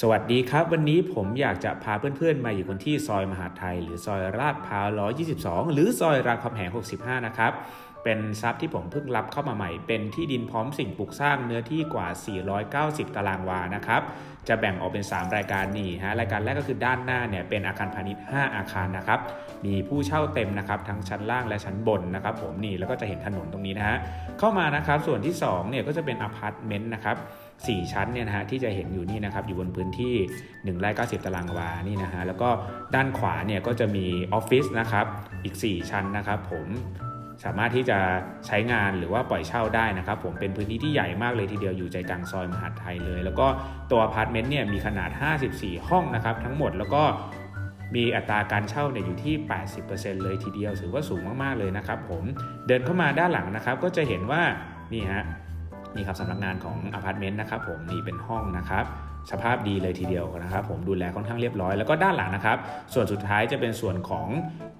สวัสดีครับ วันนี้ผมอยากจะพาเพื่อนๆ มาอยู่กันที่ซอยมหาไทย หรือซอยลาดพร้าว122 หรือซอยรามคำแหง 65 นะครับ เป็นทรัพย์ที่ผมเพิ่งรับเข้ามาใหม่ เป็นที่ดินพร้อมสิ่งปลูกสร้างเนื้อที่กว่า 490 ตารางวานะครับ จะแบ่งออกเป็น 3 รายการนี่ฮะรายการแรกก็คือด้านหน้าเนี่ยเป็นอาคารพาณิชย์ 5 อาคารนะครับ มีผู้เช่าเต็มนะครับทั้งชั้นล่างและชั้นบนนะครับ ผมนี่แล้วก็จะเห็นถนนตรงนี้นะฮะเข้ามานะครับส่วนที่2เนี่ยก็จะเป็นอพาร์ตเมนต์นะครับ 4 ชั้นเนี่ยนะฮะที่จะเห็นอยู่นี่นะครับอยู่บนพื้นที่1ไร่90 ตารางวานี่นะฮะแล้วก็ด้านขวาเนี่ยก็จะมีออฟฟิศนะครับอีก 4 ชั้นนะครับผมสามารถที่จะใช้งานหรือว่าปล่อยเช่าได้นะครับ ผมเป็นพื้นที่ที่ใหญ่มากเลยทีเดียวอยู่ใจกลางซอยมหาดไทยเลย แล้วก็ตัวอพาร์ตเมนต์เนี่ยมีขนาด 54 ห้องนะครับทั้งหมดแล้วก็มีอัตราการเช่าเนี่ยอยู่ที่ 80%เลยทีเดียวถือว่าสูงมากๆเลยนะครับผมเดินเข้ามาด้านหลังนะครับก็จะเห็นว่านี่ฮะ นี่ครับสำนักงานของอพาร์ตเมนต์นะครับผมนี่เป็นห้องนะครับสภาพดีเลยทีเดียวนะครับผมดูแลค่อนข้างเรียบร้อยแล้วก็ด้านหลังนะครับ ส่วนสุดท้ายจะเป็นส่วนของ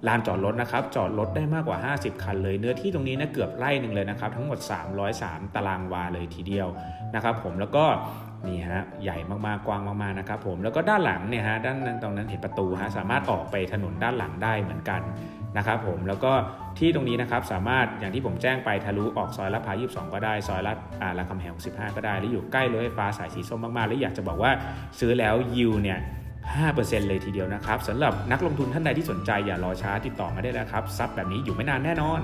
ลานจอดรถนะครับ จอดรถได้มากกว่า 50 คันเลย เนื้อที่ตรงนี้นะเกือบไร่หนึ่งเลยนะครับ ทั้งหมด 303 ตารางวาเลยทีเดียวนะครับผมแล้วก็ นี่ฮะใหญ่มากๆกว้างมากๆนะครับผมแล้วก็ด้านหลังเนี่ยฮะด้านนั้นตรงนั้นเห็นประตูฮะสามารถออกไปถนนด้านหลังได้เหมือนกันนะครับผมแล้วก็ที่ตรงนี้นะครับสามารถอย่างที่ผมแจ้งไปทะลุออกซอยลาดพร้าว22 ก็ได้ซอยลาดอ่าราคำแหง65ก็ได้ แล้วอยู่ใกล้รถไฟฟ้าสายสีส้มมากๆ แล้วอยากจะบอกว่าซื้อแล้วยิวเนี่ย5%เลยทีเดียวนะครับสำหรับนักลงทุนท่านใดที่สนใจอย่ารอช้าติดต่อมาได้แล้วครับซับแบบนี้อยู่ไม่นานแน่นอน